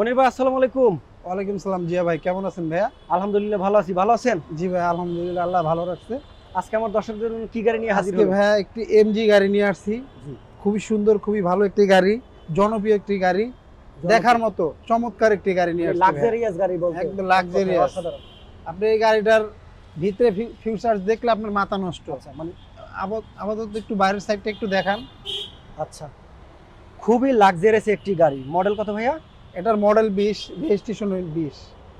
মনির ভাই আসসালামু আলাইকুম। ওয়ালাইকুম সালাম জিয়া ভাই কেমন আছেন ভাইয়া? আলহামদুলিল্লাহ ভালো আছি ভালো আছেন? জি ভাই আলহামদুলিল্লাহ আল্লাহ ভালো রাখছে। আজকে আমার দর্শকদের জন্য কি গাড়ি নিয়ে হাজির ভাইয়া একটি এমজি গাড়ি নিয়ে আসছি। খুবই সুন্দর খুবই ভালো একটি গাড়ি জনপ্রিয় একটি গাড়ি। দেখার মতো চমৎকার একটি গাড়ি নিয়ে আসছি লাক্সারিয়াস গাড়ি বলতে। একদম। অসাধারণ। আপনি এই গাড়িটার ভিতরে ফিউচার দেখলে আপনার মাথা নষ্ট। আচ্ছা মানে আপাত- আপাতত একটু বাইরের সাইডটা একটু দেখান। আচ্ছা। খুবই লাক্সারিয়াস একটি গাড়ি। মডেল কত ভাইয়া? এটার মডেল বিশ রেজিস্ট্রেশন বিশ।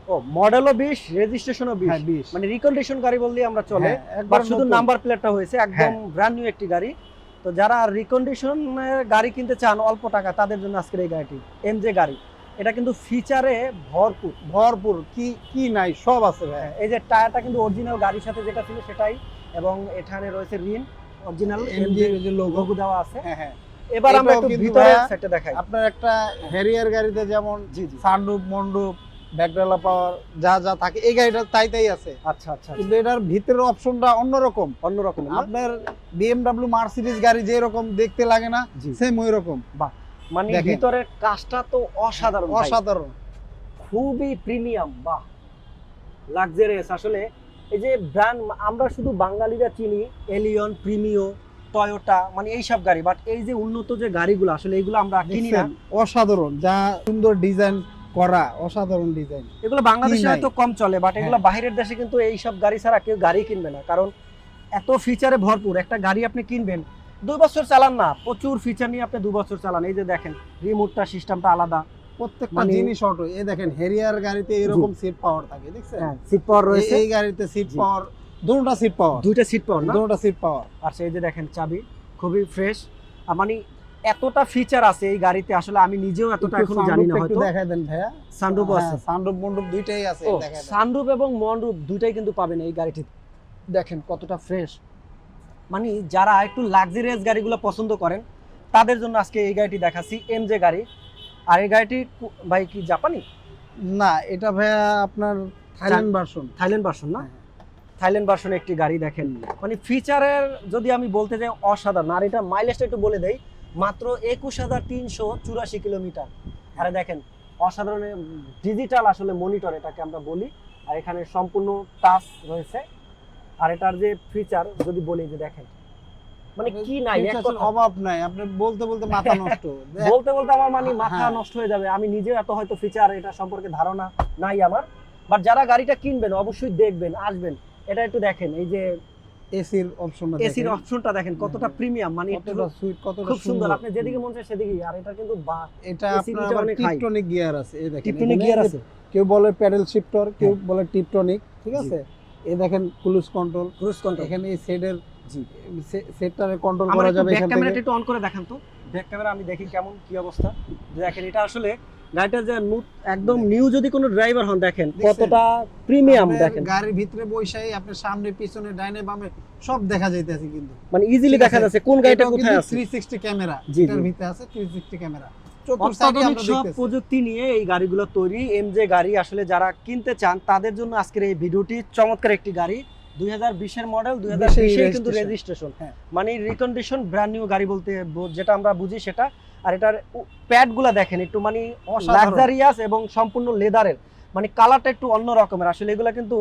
ও মডেলও বিশ রেজিস্ট্রেশনও বিশ? হ্যাঁ বিশ। মানে রিকন্ডিশন গাড়ি বললেই আমরা চলে হ্যাঁ, একবার শুধু নাম্বার প্লেটটা হয়েছে একদম ব্র্যান্ড নিউ একটি গাড়ি। তো যারা রিকন্ডিশনের গাড়ি কিনতে চান অল্প টাকা তাদের জন্য আজকের এই গাড়িটি এমজে গাড়ি। এটা কিন্তু ফিচারে ভরপুর। ভরপুর কি কি নাই সব আছে ভাই। এই যে টায়ারটা কিন্তু অরিজিনাল গাড়ির সাথে যেটা ছিল সেটাই এবং এখানে রয়েছে রিন অরিজিনাল এমজি যে লোগো লোগো দেওয়া আছে। হ্যাঁ হ্যাঁ। এবার আমরা একটু ভিতরে সেটটা দেখাই। আপনার একটা হ্যারিয়ার গাড়িতে যেমন সানরুফ মন্ডুপ ব্যাকডালা পাওয়ার যা যা থাকে এই গাড়িটা তাই তাই আছে। আচ্ছা আচ্ছা কিন্তু এটার ভিতরের অপশনটা অন্যরকম। অন্যরকম? আপনার বিএমডব্লিউ মার্সিডিজ গাড়ি যে রকম দেখতে লাগে না সেম ওই রকম মানে দেখেন। ভিতরের কাজটা তো অসাধারণ অসাধারণ। খুবই প্রিমিয়াম বাহ। লাক্সারিয়াস আসলে এই যে ব্র্যান্ড আমরা শুধু বাঙালিরা চিনি এলিয়ন প্রিমিও টয়োটা মানে এইসব গাড়ি। বাট এই যে উন্নত যে গাড়িগুলো আসলে এগুলো আমরা কিনি না। অসাধারণ যা সুন্দর ডিজাইন করা অসাধারণ ডিজাইন এগুলো বাংলাদেশে হয়তো কম চলে বাট এগুলো হ্যাঁ। বাইরের দেশে কিন্তু গাড়ি ছাড়া কেউ গাড়ি কিনবে না। কারণ এত ফিচারে ভরপুর একটা গাড়ি আপনি কিনবেন দুই বছর চালান না প্রচুর ফিচার নিয়ে আপনি দু বছর চালান। এই যে দেখেন রিমোটটা সিস্টেমটা আলাদা। প্রত্যেকটা মানে- জিনিস অটো এই দেখেন হেরিয়ার গাড়িতে এরকম সিট পাওয়ার থাকে দেখছেন? হ্যাঁ সিট পাওয়ার রয়েছে। এই গাড়িতে সিট পাওয়ার দুটোটা সিট দুইটা সিট না? দুটোটা সিট পাওয়ার আচ্ছা এই যে দেখেন চাবি খুবই ফ্রেশ মানে এতটা ফিচার আছে এই গাড়িতে আসলে আমি নিজেও এতটা এখনও জানি না হয়তো। দেখাই দেন ভাইয়া। সানরুফ আছে। সানরুফ দুইটাই আছে সানরুফ এবং মনরুফ দুইটাই কিন্তু পাবেন এই দেখেন কতটা ফ্রেশ মানে যারা একটু লাক্সারিয়াস গাড়িগুলো পছন্দ করেন তাদের জন্য আজকে এই গাড়িটি দেখাচ্ছি এমজে গাড়ি। আর এই গাড়িটি ভাই কি জাপানি? না এটা ভাইয়া আপনার থাইল্যান্ড ভার্সন থাইল্যান্ড ভার্সন না? হ্যাঁ। থাইল্যান্ড ভার্সন একটি গাড়ি দেখেন। মানে ফিচারের যদি আমি বলতে যাই অসাধারণ। আর এটা মাইলেজটা একটু বলে দেই মাত্র একুশ হাজার তিনশো চুরাশি কিলোমিটার। আরে দেখেন অসাধারণ ডিজিটাল আসলে মনিটর এটাকে আমরা বলি। আর এখানে সম্পূর্ণ টাচ রয়েছে। আর এটার যে ফিচার যদি বলি যে দেখেন মানে কি নাই। অভাব নাই। আপনি বলতে বলতে মাথা নষ্ট। বলতে বলতে আমার মানে মাথা হ্যাঁ। নষ্ট হয়ে যাবে। আমি নিজেও এত হয়তো ফিচার এটা সম্পর্কে ধারণা নাই আমার। বাট যারা গাড়িটা কিনবেন অবশ্যই দেখবেন আসবেন। এটা একটু দেখেন এই যে এসির অপশনটা এসির অপশনটা দেখেন কতটা প্রিমিয়াম মানে কতটা সুইট কতটা খুব সুন্দর। আপনি যেদিকে মন চায় সেদিকেই আর এটা কিন্তু বা এটা আপনার অনেক টিপটনিক গিয়ার আছে এই দেখেন। টিপটনিক গিয়ার আছে। কেউ বলে প্যাডেল শিফটর কেউ হ্যাঁ। বলে টিপটনিক ঠিক আছে? এই দেখেন ক্রুজ কন্ট্রোল ক্রুজ কন্ট্রোল এখানে এই সেটের জি। সেটটারে কন্ট্রোল করা যাবে ব্যাক এখান ক্যামেরাটা একটু অন করে দেখান তো। ব্যাক ক্যামেরা আমি দেখি কেমন কি অবস্থা। দেখেন এটা আসলে গাড়িটা যে একদম নিউ যদি কোনো ড্রাইভার হন দেখেন কতটা প্রিমিয়াম দেখেন। গাড়ির ভিতরে বৈশাই আপনার সামনে পিছনে ডাইনে বামে সব দেখা যাইতেছে কিন্তু। মানে ইজিলি দেখা যাচ্ছে কোন গাড়িটা কোথায় আছে। 360 ক্যামেরা এটার ভিতরে আছে 360 ক্যামেরা অত্যাধুনিক সব প্রযুক্তি নিয়ে এই গাড়িগুলো তৈরি। এমজে গাড়ি আসলে যারা কিনতে চান তাদের জন্য আজকের এই ভিডিওটি চমৎকার একটি গাড়ি। দুই হাজার বিশের মডেল দুই হাজার 20 কিন্তু রেজিস্ট্রেশন। মানে রিকন্ডিশন ব্র্যান্ড নিউ গাড়ি বলতে যেটা আমরা বুঝি সেটা। আর এটার প্যাডগুলা দেখেন একটু মানে লাক্সারিয়াস এবং সম্পূর্ণ লেদারের মানে কালারটা একটু অন্য রকমের। আসলে এগুলা কিন্তু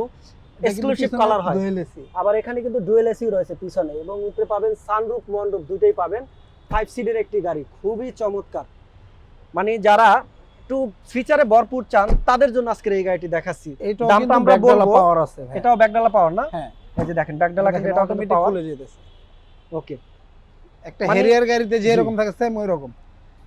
এক্সক্লুসিভ কালার হয়। ডুয়েল এসি আবার এখানে কিন্তু ডুয়েল এসি রয়েছে পিছনে। এবং উপরে পাবেন সানরুফ মন্ডপ দুটোই পাবেন। ফাইভ সিটের একটি গাড়ি। খুবই চমৎকার। মানে যারা একটু ফিচারে ভরপুর চান তাদের জন্য আজকের এই গাড়িটি দেখাচ্ছি। এটাও দামটা কিন্তু আমরা বলব। পাওয়ার আছে এটাও ব্যাকডালা পাওয়ার না? হ্যাঁ। এই যে দেখেন ব্যাকডালা কিন্তু automatic পাওয়ার খুলে যেতেছে। ওকে একটা মানে- হেরিয়ার গাড়িতে যে জি। রকম থাকে সেম ওই রকম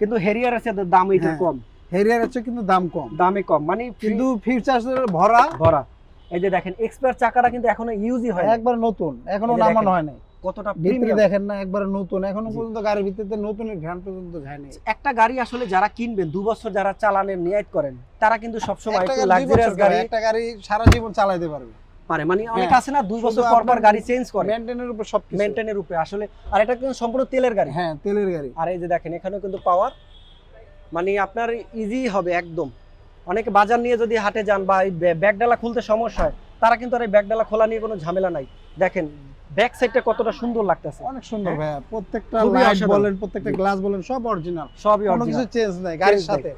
কিন্তু হেরিয়ার আছে দাম এটা হ্যাঁ। কম। হেরিয়ার হচ্ছে কিন্তু দাম কম। দামে কম। মানে কিন্তু ফিউচার্স ভরা। ভরা। এই যে দেখেন এক্সপায়ার চাকাটা কিন্তু এখনও ইউজই হয় একবার নতুন। এখনও নামানো হয় নাই। কতটা ভিতরে দেখেন না একবার নতুন। এখনও পর্যন্ত গাড়ির ভিতরে নতুনের ঘ্রাণ পর্যন্ত যায় নাই। একটা গাড়ি আসলে যারা কিনবেন দু বছর যারা চালানের নিয়াদ করেন তারা কিন্তু সবসময় একটা লাক্সারিয়াস গাড়ি একটা গাড়ি সারা জীবন চালাতে পারবে। পারে। মানে অনেক হ্যাঁ। আছে না দুই বছর পর পর গাড়ি চেঞ্জ করে। মেনটেনের উপর সব মেনটেনের উপরে। আসলে আর এটা কিন্তু সম্পূর্ণ তেলের গাড়ি। হ্যাঁ তেলের গাড়ি। আর এই যে দেখেন এখানেও কিন্তু পাওয়ার মানে আপনার ইজি হবে একদম। অনেকে বাজার নিয়ে যদি হাটে যান বা এই ব্যাগডালা খুলতে সমস্যা হয় তারা কিন্তু আর এই ব্যাগডালা খোলা নিয়ে কোনো ঝামেলা নাই। দেখেন ব্যাক সাইডটা কতটা সুন্দর লাগতেছে। অনেক সুন্দর হ্যাঁ। ভাইয়া। প্রত্যেকটা লাইট বলেন প্রত্যেকটা গ্লাস বলেন সব অরিজিনাল সবই অরিজিনাল কোনো কিছু চেঞ্জ নাই গাড়ির সাথে।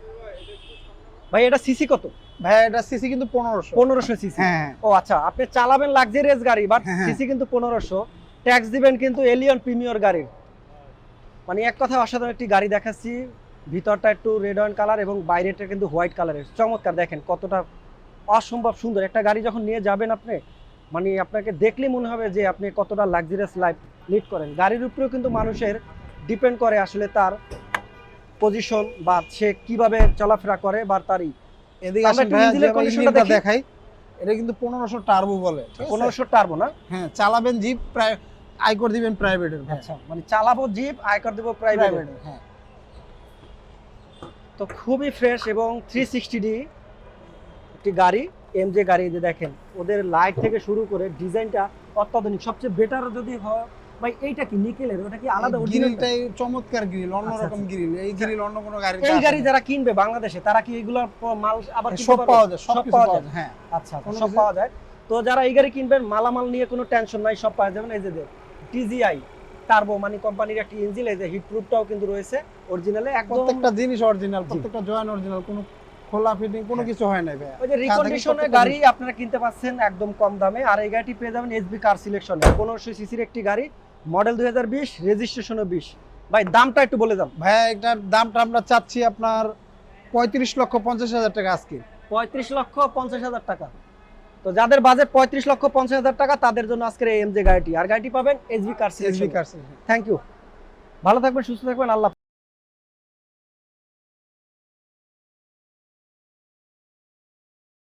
ভাই এটা সিসি কত? ভাই এটা সিসি কিন্তু পনেরোশো। পনেরোশো সিসি হ্যাঁ ও আচ্ছা আপনি চালাবেন লাক্সারিয়াস গাড়ি বাট হ্যাঁ, হ্যাঁ। সিসি কিন্তু পনেরোশো। ট্যাক্স দিবেন কিন্তু এলিয়ন প্রিমিয়র গাড়ির। মানে এক কথা অসাধারণ একটি গাড়ি দেখাচ্ছি। ভিতরটা একটু রেড অয়েন কালার এবং বাইরেটা কিন্তু হোয়াইট কালারের চমৎকার দেখেন কতটা অসম্ভব সুন্দর। একটা গাড়ি যখন নিয়ে যাবেন আপনি মানে আপনাকে দেখলে মনে হবে যে আপনি কতটা লাক্সারিয়াস লাইফ লিড করেন। গাড়ির উপরেও কিন্তু মানুষের ডিপেন্ড করে আসলে তার পজিশন বা সে কীভাবে চলাফেরা করে বা তারই এদিকে আসেন দেখি। দেখাই। এটা কিন্তু টার্বো বলে টার্বো না? হ্যাঁ চালাবেন জিপ প্রায় আয়কর দিবেন প্রাইভেটের আচ্ছা মানে চালাবো জিপ আয়কর দেবো প্রাইভেট প্রাইভেটের হ্যাঁ। তো খুবই ফ্রেশ এবং থ্রি সিক্সটি ডি একটি গাড়ি এম যে গাড়ি যে দেখেন। ওদের লাইট থেকে শুরু করে ডিজাইনটা অত্যাধুনিক। সবচেয়ে বেটার যদি হয় ভাই এইটা কি নিকেলের? ওটা কি আলাদা? গ্রিলটাই চমৎকার গ্রিল অন্যরকম আচ্ছা, গ্রিল। এই গ্রিল অন্য কোনো গাড়ি এই গাড়ি যারা কিনবে বাংলাদেশে তারা কি এগুলো মাল আবার সব পাওয়া যায় সব পাওয়া যায়। হ্যাঁ। আচ্ছা সব পাওয়া যায়। তো যারা এই গাড়ি কিনবেন মালামাল নিয়ে কোনো টেনশন নাই সব পাওয়া যাবেন এই যে টিজিআই টার্বো মানে কোম্পানির একটি ইঞ্জিন এই যে হিট প্রুফটাও কিন্তু রয়েছে অরিজিনালে একদম প্রত্যেকটা জিনিস অরিজিনাল প্রত্যেকটা জয়েন অরিজিনাল কোনো খোলা ফিটিং কোনো হ্যাঁ। কিছু হয় না ভাইয়া। ওই যে রিকন্ডিশনের গাড়ি আপনারা কিনতে পাচ্ছেন একদম কম দামে আর এই গাড়িটি পেয়ে যাবেন এসবি কার সিলেকশনে পনেরোশো সিসির একটি গাড়ি মডেল দুই হাজার বিশ রেজিস্ট্রেশনও বিশ। ভাই দামটা একটু বলে দাম ভাইয়া এটার দামটা আমরা চাচ্ছি আপনার পঁয়ত্রিশ লক্ষ পঞ্চাশ হাজার টাকা আজকে। পঁয়ত্রিশ লক্ষ পঞ্চাশ হাজার টাকা। তো যাদের বাজেট পঁয়ত্রিশ লক্ষ পঞ্চাশ হাজার টাকা তাদের জন্য আজকের এই এমজে গাড়িটি। আর গাড়িটি পাবেন SB car SB selection car thank you ভালো থাকবেন সুস্থ থাকবেন আল্লাহ।